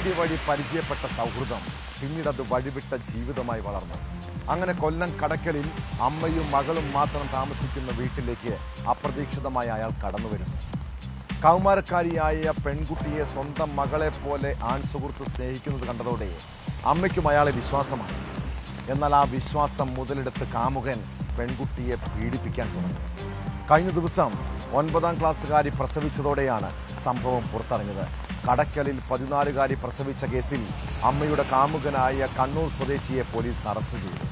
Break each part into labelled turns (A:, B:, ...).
A: Media വഴി പരിചയപ്പെട്ട സൗഹൃദം പിന്നീട് അത് വഴിവിട്ട ജീവിതമായി വളർന്നു. അങ്ങനെ കൊല്ലം കടക്കലിൽ അമ്മയും മകളും മാത്രം താമസിക്കുന്ന വീട്ടിലേക്ക് അപ്രതീക്ഷിതമായി അയാൾ കടന്നു വരുന്നു കൗമാരക്കാരിയായ പെൺകുട്ടിയെ സ്വന്തം മകളെ പോലെ ആൺ സുഹൃത്ത് സ്നേഹിക്കുന്നത് കണ്ടതോടെ അമ്മയ്ക്കും അയാളെ വിശ്വാസമാണ് എന്നാൽ ആ വിശ്വാസം മുതലെടുത്ത് കാമുകൻ പെൺകുട്ടിയെ പീഡിപ്പിക്കാൻ തുടങ്ങി. കഴിഞ്ഞ ദിവസം ഒൻപതാം ക്ലാസ്സുകാരി പ്രസവിച്ചതോടെയാണ് സംഭവം പുറത്തറിഞ്ഞത് കടക്കലിൽ പതിനാലുകാരി പ്രസവിച്ച കേസിൽ അമ്മയുടെ കാമുകനായ കണ്ണൂർ സ്വദേശിയെ പോലീസ് അറസ്റ്റ് ചെയ്തു.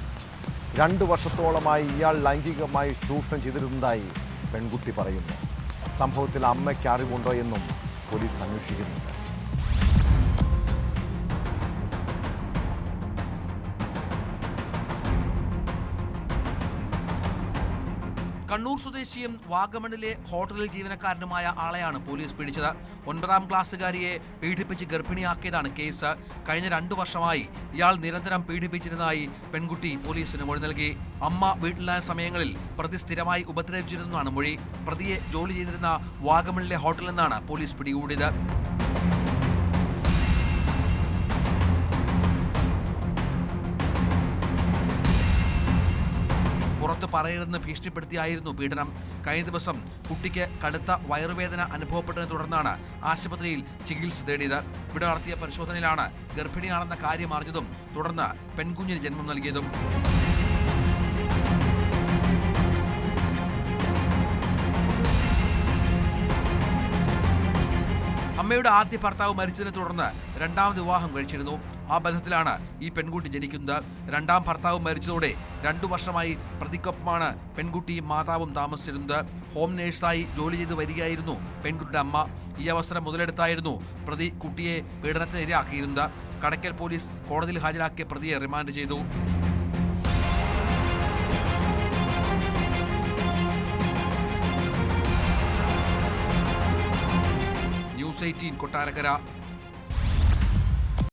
A: രണ്ടു വർഷത്തോളമായി ഇയാൾ ലൈംഗികമായി ചൂഷണം ചെയ്തിരുന്നതായി പെൺകുട്ടി പറയുന്നു. സംഭവത്തിൽ അമ്മയ്ക്ക് അറിവുണ്ടോ എന്നും പോലീസ് അന്വേഷിക്കുന്നുണ്ട്.
B: കണ്ണൂർ സ്വദേശിയും വാഗമണിലെ ഹോട്ടലിൽ ജീവനക്കാരനുമായ ആളെയാണ് പോലീസ് പിടിച്ചത്. ഒൻപതാം ക്ലാസ്സുകാരിയെ പീഡിപ്പിച്ച് ഗർഭിണിയാക്കിയതാണ് കേസ്. കഴിഞ്ഞ രണ്ടു വർഷമായി ഇയാൾ നിരന്തരം പീഡിപ്പിച്ചിരുന്നതായി പെൺകുട്ടി പോലീസിന് മൊഴി നൽകി. അമ്മ വീട്ടിലായ സമയങ്ങളിൽ പ്രതി സ്ഥിരമായി ഉപദ്രവിച്ചിരുന്നതാണ് മൊഴി. പ്രതിയെ ജോലി ചെയ്തിരുന്ന വാഗമണിലെ ഹോട്ടലിൽ നിന്നാണ് പോലീസ് പിടികൂടിയത്. പുറത്ത് പറയരുതെന്ന് ഭീഷണിപ്പെടുത്തിയായിരുന്നു പീഡനം. കഴിഞ്ഞ ദിവസം കുട്ടിക്ക് കടുത്ത വയറുവേദന അനുഭവപ്പെട്ടതിനെ തുടർന്നാണ് ആശുപത്രിയിൽ ചികിത്സ തേടിയത്. ഇവിടെ നടത്തിയ പരിശോധനയിലാണ് ഗർഭിണിയാണെന്ന കാര്യം അറിഞ്ഞതും തുടർന്ന് പെൺകുഞ്ഞിന് ജന്മം നൽകിയതും. അമ്മയുടെ ആദ്യ ഭർത്താവ് മരിച്ചതിനെ തുടർന്ന് രണ്ടാമത് വിവാഹം കഴിച്ചിരുന്നു. ആ ബന്ധത്തിലാണ് ഈ പെൺകുട്ടി ജനിക്കുന്നത്. രണ്ടാം ഭർത്താവ് മരിച്ചതോടെ രണ്ടു വർഷമായി പ്രതിക്കൊപ്പമാണ് പെൺകുട്ടിയും മാതാവും താമസിച്ചിരുന്നത്. ഹോം നേഴ്സായി ജോലി ചെയ്ത് വരികയായിരുന്നു പെൺകുട്ടിയുടെ അമ്മ. ഈ അവസരം മുതലെടുത്തായിരുന്നു പ്രതി കുട്ടിയെ പീഡനത്തിന് ഇരയാക്കിയിരുന്നത്. കടയ്ക്കൽ പോലീസ് കോടതിയിൽ ഹാജരാക്കിയ പ്രതിയെ റിമാൻഡ് ചെയ്തു. News eighteen Kottarakkara.